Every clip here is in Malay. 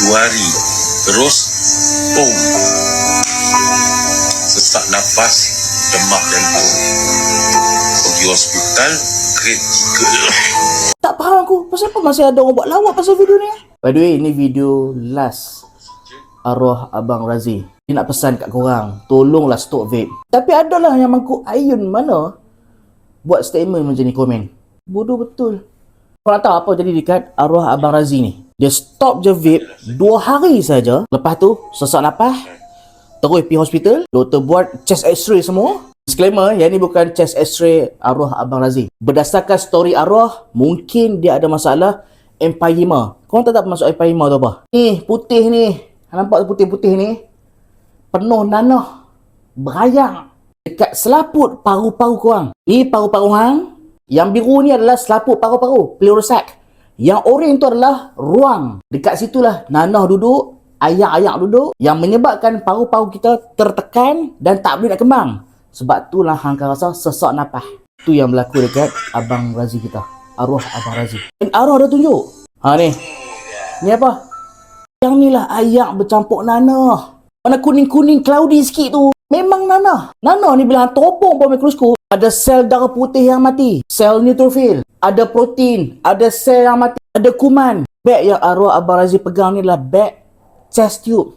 dua hari. Terus, boom. Sesak nafas, demam jantung. Pergi hospital, kritikal. Tak faham aku. Pasal apa masih ada orang buat lawak pasal video ni? By the way, ini video last arwah Abang Razi. Dia nak pesan kat korang, tolonglah stop vape. Tapi adalah yang mangkuk ayun mana buat statement macam ni komen. Bodoh betul. Korang tahu apa jadi dekat arwah Abang Razi ni? Dia stop je vape dua hari saja. Lepas tu, sesak nafas. Terus pergi hospital. Doktor buat chest x-ray semua. Disclaimer, yang ni bukan chest x-ray arwah Abang Razi. Berdasarkan story arwah, mungkin dia ada masalah empyema. Korang tak apa maksud empyema tu apa? Ni, putih ni. Nampak putih-putih ni? Penuh nanah. Berayang. Dekat selaput paru-paru korang. Ni paru-paru hang. Yang biru ni adalah selaput paru-paru. Pleurosac. Yang oren tu adalah ruang. Dekat situlah nanah duduk. Ayak-ayak duduk. Yang menyebabkan paru-paru kita tertekan dan tak boleh nak kembang. Sebab tu lah hang rasa sesak nafas. Tu yang berlaku dekat Abang Razi kita. Arwah Abang Razi. Dan arwah dah tunjuk. Ha ni. Ni apa? Yang ni lah ayak bercampur nanah. Warna kuning-kuning cloudy sikit tu. Memang nanah. Nanah ni bila hang bawah mikroskop. Ada sel darah putih yang mati. Sel neutrophil. Ada protein. Ada sel yang mati. Ada kuman. Beg yang arwah Abang Razi pegang ni adalah beg chest tube.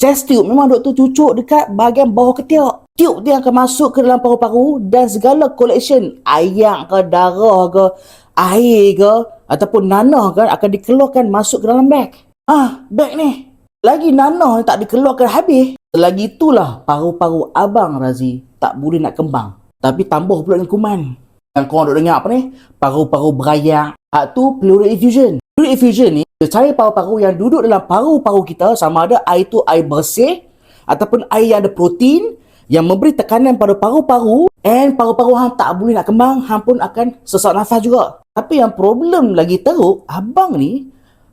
Chest tube memang doktor cucuk dekat bahagian bawah ketiak. Tube dia akan masuk ke dalam paru-paru dan segala collection ayak ke darah ke air ke ataupun nanah kan akan dikeluarkan masuk ke dalam beg. Ah, beg ni. Lagi nanah tak dikeluarkan habis. Selagi itulah paru-paru abang Razi tak boleh nak kembang. Tapi tambah pula dengan kuman. Yang korang duk dengar apa ni? Paru-paru berayang. Hak tu pleural effusion. Pleural effusion ni, dia cari paru-paru yang duduk dalam paru-paru kita sama ada air tu air bersih ataupun air yang ada protein yang memberi tekanan pada paru-paru and paru-paru hang tak boleh nak kembang, hang pun akan sesak nafas juga. Tapi yang problem lagi teruk, abang ni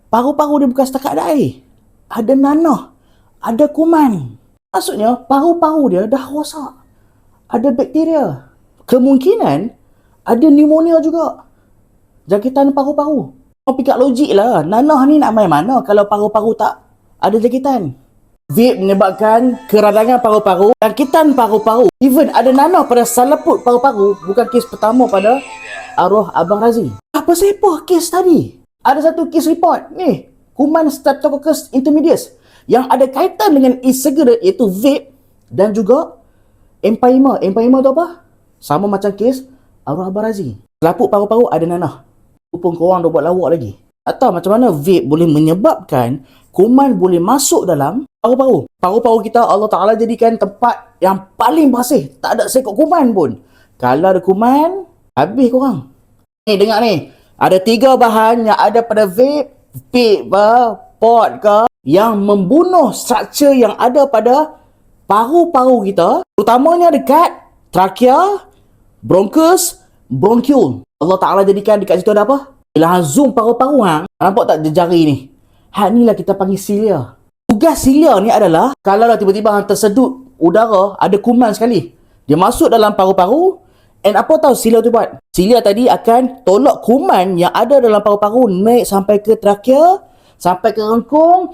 paru-paru dia bukan setakat ada air. Ada nanah, ada kuman. Maksudnya paru-paru dia dah rosak. Ada bakteria. Kemungkinan ada pneumonia juga. Jangkitan paru-paru. Kau fikir logik lah. Nanah ni nak main mana kalau paru-paru tak ada jangkitan. Vape menyebabkan keradangan paru-paru, jangkitan paru-paru. Even ada nanah pada salaput paru-paru, bukan kes pertama pada arwah Abang Razi. Apa siapa kes tadi? Ada satu kes report. Ni, kuman Streptococcus intermedius yang ada kaitan dengan e-cigarette iaitu vape dan juga empyema. Empyema tu apa? Sama macam kes arwah Abang Razi. Selaput paru-paru ada nanah. Pun korang dah buat lawak lagi. Tak tahu macam mana vape boleh menyebabkan kuman boleh masuk dalam paru-paru. Paru-paru kita Allah Ta'ala jadikan tempat yang paling bersih. Tak ada sekok kuman pun. Kalau ada kuman, habis korang. Ni dengar ni. Ada tiga bahan yang ada pada vape, vape pot ke, yang membunuh struktur yang ada pada paru-paru kita. Terutamanya dekat trakea, bronchus, bronchiole. Allah Ta'ala jadikan dekat situ ada apa? Hang zoom paru-paru hang, nampak tak jari ni? Hak ni lah kita panggil cilia. Tugas cilia ni adalah, kalau lah tiba-tiba hang tersedut udara, ada kuman sekali. Dia masuk dalam paru-paru, and apa tahu cilia tu buat? Cilia tadi akan tolak kuman yang ada dalam paru-paru naik sampai ke trakea, sampai ke rengkung,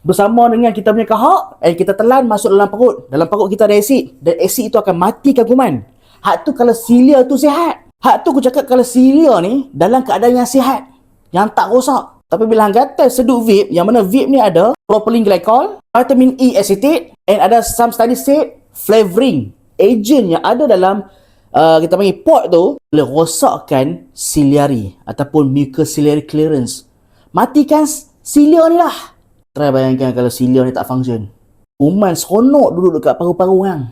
bersama dengan kita punya kahak, and kita telan masuk dalam perut. Dalam perut kita ada asid, dan asid itu akan matikan kuman. Hak tu kalau cilia tu sihat. Hak tu aku cakap kalau cilia ni dalam keadaan yang sihat. Yang tak rosak. Tapi bila hang kata sedut vape, yang mana vape ni ada propylene glycol, vitamin E acetate, and ada some study said flavoring agent yang ada dalam uh, kita panggil pot tu boleh rosakkan ciliary ataupun mucociliary clearance. Matikan cilia ni lah. Try bayangkan kalau cilia ni tak function. Kuman seronok duduk dekat paru-paru hang.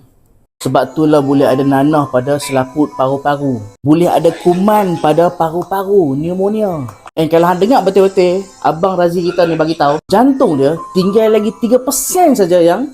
Sebab itulah boleh ada nanah pada selaput paru-paru. Boleh ada kuman pada paru-paru, pneumonia. And kalau hang dengar betul-betul, Abang Razi kita ni bagi tahu, jantung dia tinggal lagi 3% saja yang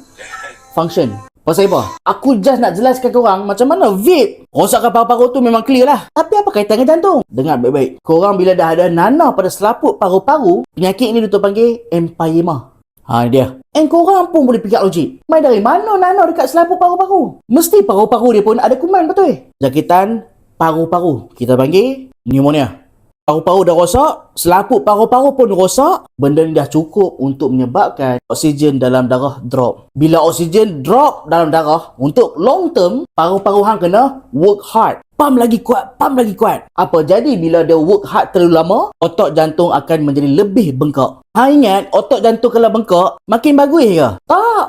function. Pasal apa? Aku just nak jelaskan korang macam mana vape. Rosakkan paru-paru tu memang clear lah. Tapi apa kaitan dengan jantung? Dengar baik-baik. Korang bila dah ada nanah pada selaput paru-paru, penyakit ni dia panggil empyema. Ha dia. And korang pun boleh fikir logik. Main dari mana nanah dekat selaput paru-paru? Mesti paru-paru dia pun ada kuman betul? Jangkitan paru-paru. Kita panggil pneumonia. Paru-paru dah rosak, selaput paru-paru pun rosak. Benda ni dah cukup untuk menyebabkan oksigen dalam darah drop. Bila oksigen drop dalam darah, untuk long term, paru-paru hang kena work hard. Pam lagi kuat, pam lagi kuat. Apa jadi bila dia work hard terlalu lama, otot jantung akan menjadi lebih bengkak. Hang ingat, otot jantung kalau bengkak, makin bagus ke? Tak.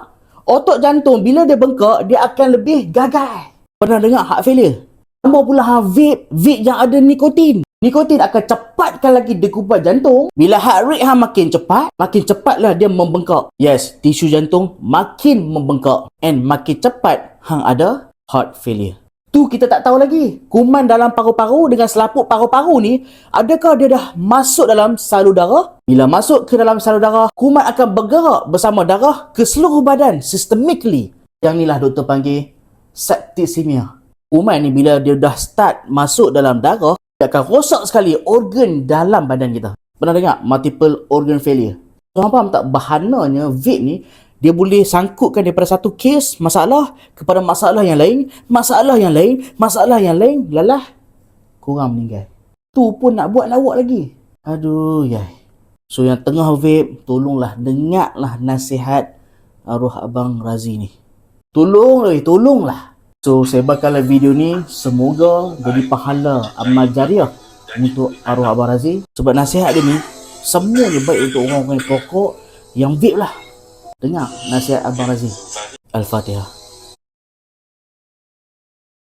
Otot jantung bila dia bengkak, dia akan lebih gagal. Pernah dengar heart failure? Tambah pula ha vape, vape yang ada nikotin. Nikotin akan cepatkan lagi degupan jantung. Bila heart rate hang makin cepat, makin cepatlah dia membengkak. Yes, tisu jantung makin membengkak. And makin cepat hang ada heart failure. Tu kita tak tahu lagi. Kuman dalam paru-paru dengan selaput paru-paru ni, adakah dia dah masuk dalam salur darah? Bila masuk ke dalam salur darah, kuman akan bergerak bersama darah ke seluruh badan systemically. Yang ni lah doktor panggil septicemia. Kuman ni bila dia dah start masuk dalam darah, dia akan rosak sekali organ dalam badan kita. Pernah dengar multiple organ failure? Korang faham tak bahananya vape ni dia boleh sangkutkan daripada satu kes masalah kepada masalah yang lain, masalah yang lain, masalah yang lain, lalah korang meninggal. Tu pun nak buat lawak lagi. Aduh, yai. So yang tengah vape, tolonglah dengarlah nasihat arwah abang Razi ni. Tolong lagi, tolonglah. So sebarkanlah video ni semoga jadi pahala amal jariah untuk arwah abang Razi. Sebab nasihat dia ni semuanya baik untuk orang-orang yang pokok yang vape lah. Dengar nasihat abang Razi. Al-Fatihah.